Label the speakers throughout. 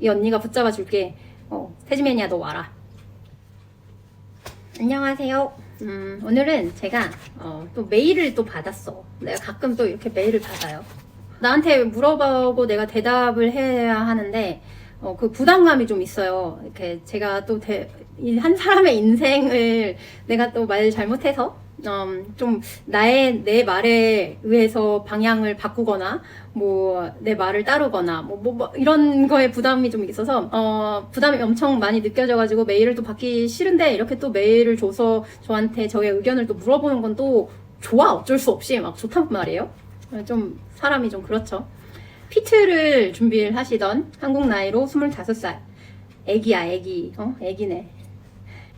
Speaker 1: 이 언니가 붙잡아 줄게. 어, 태즈메니아 너 와라. 안녕하세요. 음, 오늘은 제가 어, 또 메일을 또 받았어. 내가 가끔 또 이렇게 메일을 받아요. 나한테 물어보고 내가 대답을 해야 하는데 어, 그 부담감이 좀 있어요. 이렇게 제가 또 한 사람의 인생을 내가 또 말 잘못해서 음, 좀 나의 내 말에 의해서 방향을 바꾸거나 뭐 내 말을 따르거나 뭐, 뭐, 뭐 이런 거에 부담이 좀 있어서 어, 부담이 엄청 많이 느껴져가지고 메일을 또 받기 싫은데 이렇게 또 메일을 줘서 저한테 저의 의견을 또 물어보는 건 또 좋아. 어쩔 수 없이 막 좋단 말이에요. 좀 사람이 좀 그렇죠. 피트를 준비를 하시던 한국 나이로 25살. 애기야 애기. 어 애기네.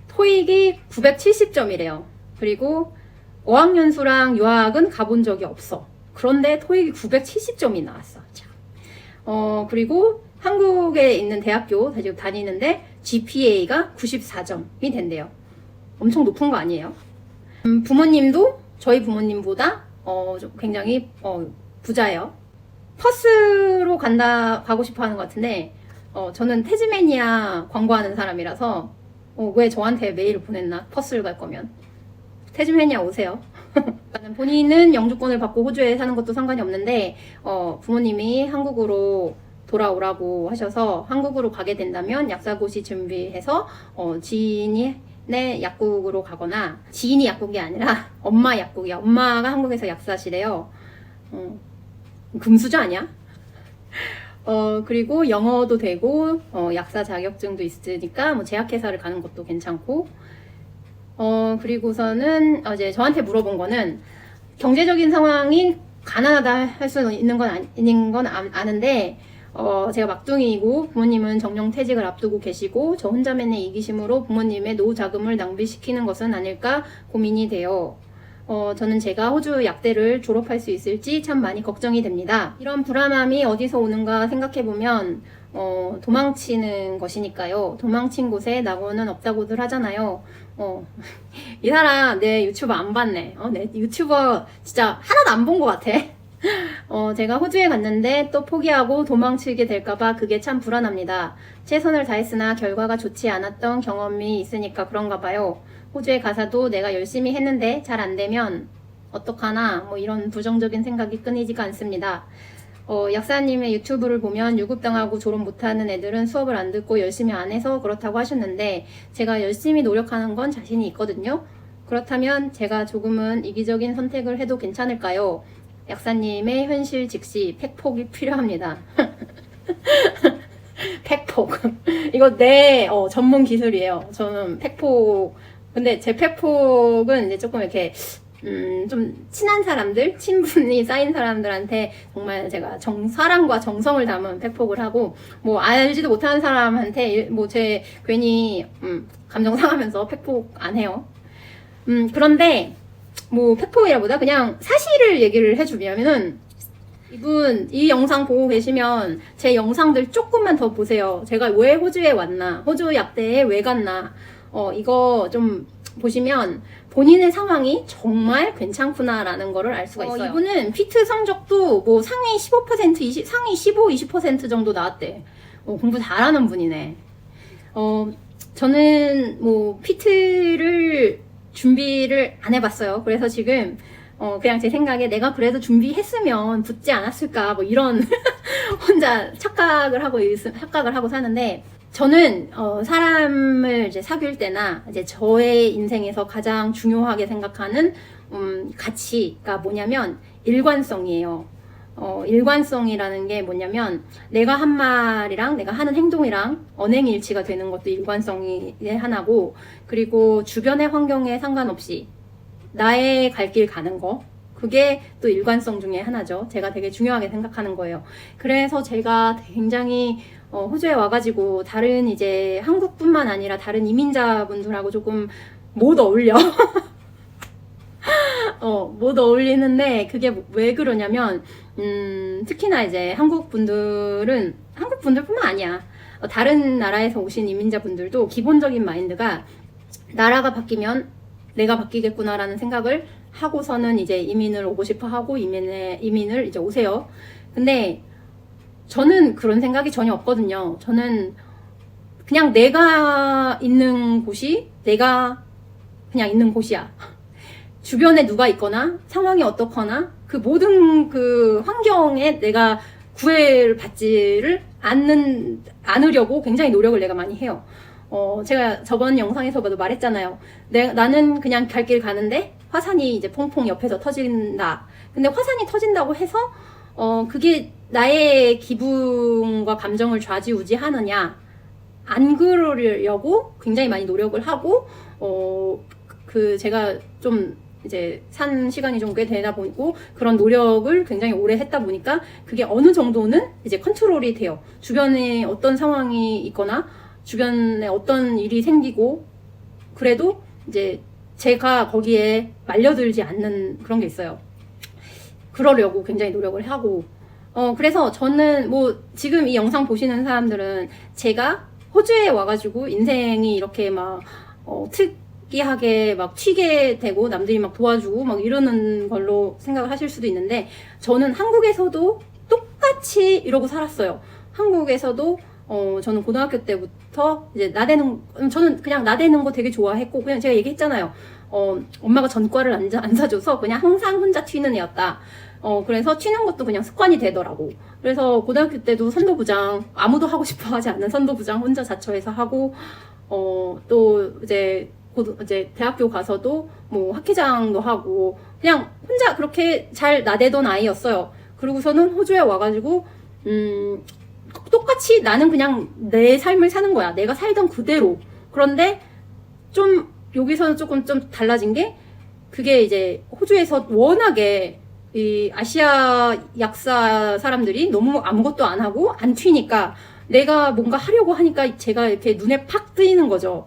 Speaker 1: 토익이 970점이래요. 그리고 어학연수랑 유학은 가본 적이 없어. 그런데 토익이 970점이 나왔어. 참. 어 그리고 한국에 있는 대학교 다니는데 GPA가 94점이 된대요. 엄청 높은 거 아니에요? 음, 부모님도 저희 부모님보다 어, 좀 굉장히 어, 부자예요. 퍼스로 간다 가고 싶어 하는 것 같은데 어, 저는 태즈메니아 광고하는 사람이라서 어, 왜 저한테 메일을 보냈나? 퍼스를 갈 거면 태즈메니아 오세요. 본인은 영주권을 받고 호주에 사는 것도 상관이 없는데 어, 부모님이 한국으로 돌아오라고 하셔서 한국으로 가게 된다면 약사고시 준비해서 어, 지인이 내 약국으로 가거나 지인이 약국이 아니라 엄마 약국이야. 엄마가 한국에서 약사시래요. 어, 금수저 아니야? 어, 그리고 영어도 되고, 어, 약사 자격증도 있으니까, 뭐, 제약회사를 가는 것도 괜찮고, 어, 그리고서는, 어, 이제 저한테 물어본 거는, 경제적인 상황이 가난하다 할 수 있는 건 아닌 건 아- 아는데, 어, 제가 막둥이이고, 부모님은 정년 퇴직을 앞두고 계시고, 저 혼자만의 이기심으로 부모님의 노후 자금을 낭비시키는 것은 아닐까 고민이 돼요. 어, 저는 제가 호주 약대를 졸업할 수 있을지 참 많이 걱정이 됩니다. 이런 불안함이 어디서 오는가 생각해보면, 어, 도망치는 것이니까요. 도망친 곳에 낙원은 없다고들 하잖아요. 어, 이 사람 내 유튜브 안 봤네. 어, 내 유튜버 진짜 하나도 안 본 것 같아. 어, 제가 호주에 갔는데 또 포기하고 도망치게 될까봐 그게 참 불안합니다. 최선을 다했으나 결과가 좋지 않았던 경험이 있으니까 그런가 봐요. 호주에 가서도 내가 열심히 했는데 잘 안 되면 어떡하나 뭐 이런 부정적인 생각이 끊이지가 않습니다. 어, 약사님의 유튜브를 보면 유급당하고 졸업 못하는 애들은 수업을 안 듣고 열심히 안 해서 그렇다고 하셨는데 제가 열심히 노력하는 건 자신이 있거든요. 그렇다면 제가 조금은 이기적인 선택을 해도 괜찮을까요? 약사님의 현실 직시 팩폭이 필요합니다. 팩폭. 이거 내 어, 전문 기술이에요. 저는 팩폭. 근데 제 팩폭은 이제 조금 이렇게 음, 좀 친한 사람들, 친분이 쌓인 사람들한테 정말 제가 정, 사랑과 정성을 담은 팩폭을 하고, 뭐, 알지도 못하는 사람한테, 뭐, 제 괜히, 음, 감정 상하면서 팩폭 안 해요. 음, 그런데, 뭐, 팩폭이라보다 그냥 사실을 얘기를 해주면은, 이분 이 영상 보고 계시면 제 영상들 조금만 더 보세요. 제가 왜 호주에 왔나, 호주 약대에 왜 갔나, 어, 이거 좀 보시면 본인의 상황이 정말 괜찮구나라는 거를 알 수가 있어요. 이분은 피트 성적도 뭐 상위 15%, 20, 상위 15, 20% 정도 나왔대. 어, 공부 잘하는 분이네. 어, 저는 뭐 피트를 준비를 안 해봤어요. 그래서 지금 어, 그냥 제 생각에 내가 그래도 준비했으면 붙지 않았을까, 뭐 이런 혼자 착각을 하고, 있, 착각을 하고 사는데, 저는, 어, 사람을 이제 사귈 때나, 이제 저의 인생에서 가장 중요하게 생각하는, 음, 가치가 뭐냐면, 일관성이에요. 어, 일관성이라는 게 뭐냐면, 내가 한 말이랑 내가 하는 행동이랑 언행일치가 되는 것도 일관성이 하나고, 그리고 주변의 환경에 상관없이, 나의 갈 길 가는 거. 그게 또 일관성 중에 하나죠. 제가 되게 중요하게 생각하는 거예요. 그래서 제가 굉장히 어, 호주에 와가지고 다른 이제 한국뿐만 아니라 다른 이민자분들하고 조금 못 어울려. 어, 못 어울리는데 그게 왜 그러냐면, 음, 특히나 이제 한국 분들은, 한국 분들뿐만 아니야. 어, 다른 나라에서 오신 이민자분들도 기본적인 마인드가 나라가 바뀌면 내가 바뀌겠구나라는 생각을 하고서는 이제 이민을 오고 싶어 하고 이민에, 이민을 이제 오세요. 근데 저는 그런 생각이 전혀 없거든요. 저는 그냥 내가 있는 곳이 내가 그냥 있는 곳이야. 주변에 누가 있거나 상황이 어떻거나 그 모든 그 환경에 내가 구애를 받지를 않는 않으려고 굉장히 노력을 내가 많이 해요. 어, 제가 저번 영상에서도 말했잖아요. 내, 나는 그냥 갈 길 가는데 화산이 이제 퐁퐁 옆에서 터진다. 근데 화산이 터진다고 해서 어, 그게 나의 기분과 감정을 좌지우지 하느냐? 안 그러려고 굉장히 많이 노력을 하고, 어, 그 제가 좀 이제 산 시간이 좀 꽤 되다 보고 그런 노력을 굉장히 오래 했다 보니까 그게 어느 정도는 이제 컨트롤이 돼요. 주변에 어떤 상황이 있거나 주변에 어떤 일이 생기고 그래도 이제 제가 거기에 말려들지 않는 그런 게 있어요. 그러려고 굉장히 노력을 하고 어 그래서 저는 뭐 지금 이 영상 보시는 사람들은 제가 호주에 와가지고 인생이 이렇게 막 어, 특이하게 막 튀게 되고 남들이 막 도와주고 막 이러는 걸로 생각을 하실 수도 있는데 저는 한국에서도 똑같이 이러고 살았어요. 한국에서도 어 저는 고등학교 때부터 이제 나대는 저는 그냥 나대는 거 되게 좋아했고 그냥 제가 얘기했잖아요. 어 엄마가 전과를 안, 자- 안 사줘서 그냥 항상 혼자 튀는 애였다. 어 그래서 튀는 것도 그냥 습관이 되더라고. 그래서 고등학교 때도 선도부장 아무도 하고 싶어 하지 않는 선도부장 혼자 자처해서 하고 어 또 이제 고 이제 대학교 가서도 뭐 학회장도 하고 그냥 혼자 그렇게 잘 나대던 아이였어요. 그리고서는 호주에 와가지고 음 똑같이 나는 그냥 내 삶을 사는 거야. 내가 살던 그대로. 그런데 좀 여기서는 조금 좀 달라진 게 그게 이제 호주에서 워낙에 이 아시아 약사 사람들이 너무 아무것도 안 하고 안 튀니까 내가 뭔가 하려고 하니까 제가 이렇게 눈에 팍 뜨이는 거죠.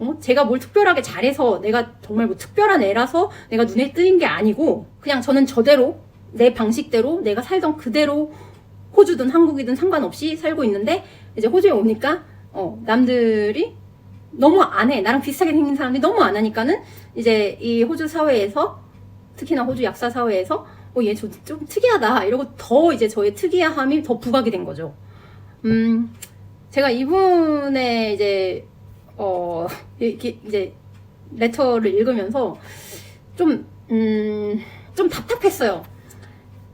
Speaker 1: 어? 제가 뭘 특별하게 잘해서 내가 정말 뭐 특별한 애라서 내가 눈에 뜨인 게 아니고 그냥 저는 저대로 내 방식대로 내가 살던 그대로 호주든 한국이든 상관없이 살고 있는데 이제 호주에 오니까 어, 남들이 너무 안 해. 나랑 비슷하게 생긴 사람들이 너무 안 하니까는 이제 이 호주 사회에서 특히나 호주 약사 사회에서 어, 얘좀 특이하다. 이러고 더 이제 저의 특이함이 더 부각이 된 거죠. 음, 제가 이분의 이제, 어, 이렇게 이제 레터를 읽으면서 좀, 음, 좀 답답했어요.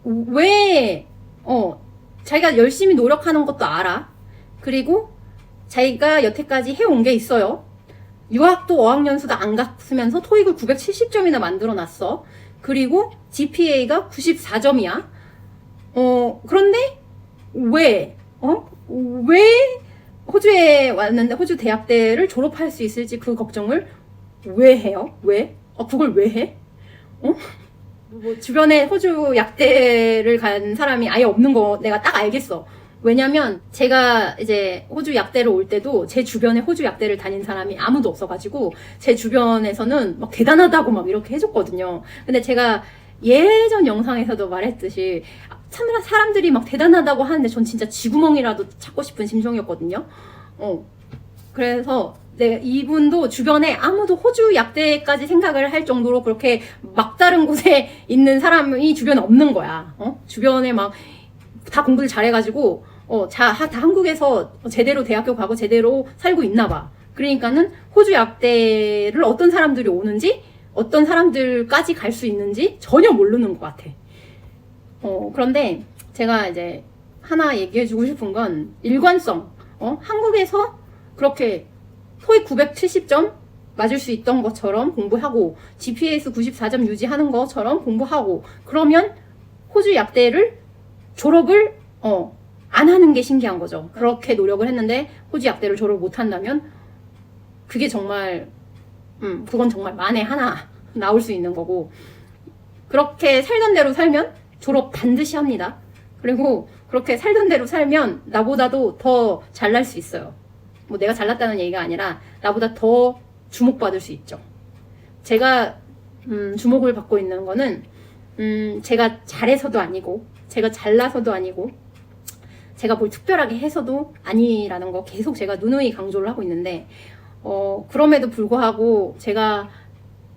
Speaker 1: 왜, 어, 자기가 열심히 노력하는 것도 알아. 그리고 자기가 여태까지 해온 게 있어요. 유학도 어학연수도 안 갔으면서 토익을 970점이나 만들어 놨어. 그리고 GPA가 94점이야. 어, 그런데 왜, 어? 왜 호주에 왔는데 호주 대학대를 졸업할 수 있을지 그 걱정을 왜 해요? 왜? 어, 그걸 왜 해? 어? 뭐 주변에 호주 약대를 간 사람이 아예 없는 거 내가 딱 알겠어. 왜냐면 제가 이제 호주 약대를 올 때도 제 주변에 호주 약대를 다닌 사람이 아무도 없어가지고 제 주변에서는 막 대단하다고 막 이렇게 해줬거든요. 근데 제가 예전 영상에서도 말했듯이 참 사람들이 막 대단하다고 하는데 전 진짜 쥐구멍이라도 찾고 싶은 심정이었거든요. 어. 그래서 네, 이분도 주변에 아무도 호주 약대까지 생각을 할 정도로 그렇게 막다른 곳에 있는 사람이 주변에 없는 거야. 어? 주변에 막 다 공부를 잘해가지고 어, 자, 하- 다 한국에서 제대로 대학교 가고 제대로 살고 있나 봐. 그러니까는 호주 약대를 어떤 사람들이 오는지 어떤 사람들까지 갈 수 있는지 전혀 모르는 것 같아. 어, 그런데 제가 이제 하나 얘기해 주고 싶은 건 일관성. 어? 한국에서 그렇게 토익 970점 맞을 수 있던 것처럼 공부하고 GPA에서 94점 유지하는 것처럼 공부하고 그러면 호주 약대를 졸업을 어, 안 하는 게 신기한 거죠. 그렇게 노력을 했는데 호주 약대를 졸업 못 한다면 그게 정말 음, 그건 정말 만에 하나 나올 수 있는 거고 그렇게 살던 대로 살면 졸업 반드시 합니다. 그리고 그렇게 살던 대로 살면 나보다도 더 잘날 수 있어요. 뭐 내가 잘났다는 얘기가 아니라 나보다 더 주목받을 수 있죠. 제가 음, 주목을 받고 있는 거는 음, 제가 잘해서도 아니고 제가 잘나서도 아니고 제가 뭘 특별하게 해서도 아니라는 거 계속 제가 누누이 강조를 하고 있는데 어, 그럼에도 불구하고 제가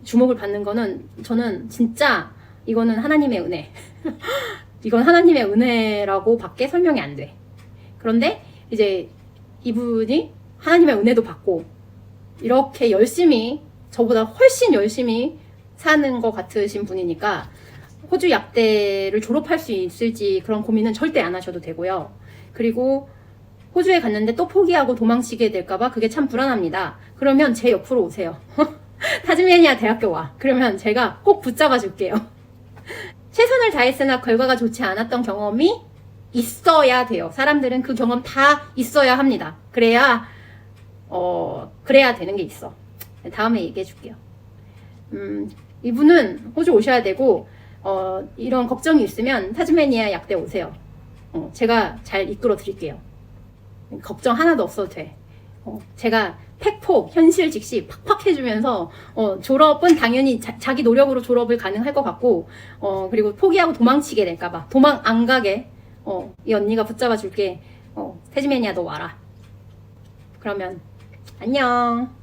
Speaker 1: 주목을 받는 거는 저는 진짜 이거는 하나님의 은혜. 이건 하나님의 은혜라고 밖에 설명이 안 돼. 그런데 이제 이분이 하나님의 은혜도 받고 이렇게 열심히 저보다 훨씬 열심히 사는 것 같으신 분이니까 호주 약대를 졸업할 수 있을지 그런 고민은 절대 안 하셔도 되고요. 그리고 호주에 갔는데 또 포기하고 도망치게 될까봐 그게 참 불안합니다. 그러면 제 옆으로 오세요. 타즈메니아 대학교 와. 그러면 제가 꼭 붙잡아 줄게요. 최선을 다했으나 결과가 좋지 않았던 경험이 있어야 돼요. 사람들은 그 경험 다 있어야 합니다. 그래야, 어, 그래야 되는 게 있어. 다음에 얘기해 줄게요. 음, 이분은 호주 오셔야 되고, 어, 이런 걱정이 있으면 타즈메니아 약대 오세요. 어, 제가 잘 이끌어 드릴게요. 걱정 하나도 없어도 돼. 어, 제가 팩폭, 현실 직시 팍팍 해주면서, 어, 졸업은 당연히 자, 기 노력으로 졸업을 가능할 것 같고, 어, 그리고 포기하고 도망치게 될까봐. 도망 안 가게, 어, 이 언니가 붙잡아 줄게. 어, 태즈메니아 너 와라. 그러면, 안녕.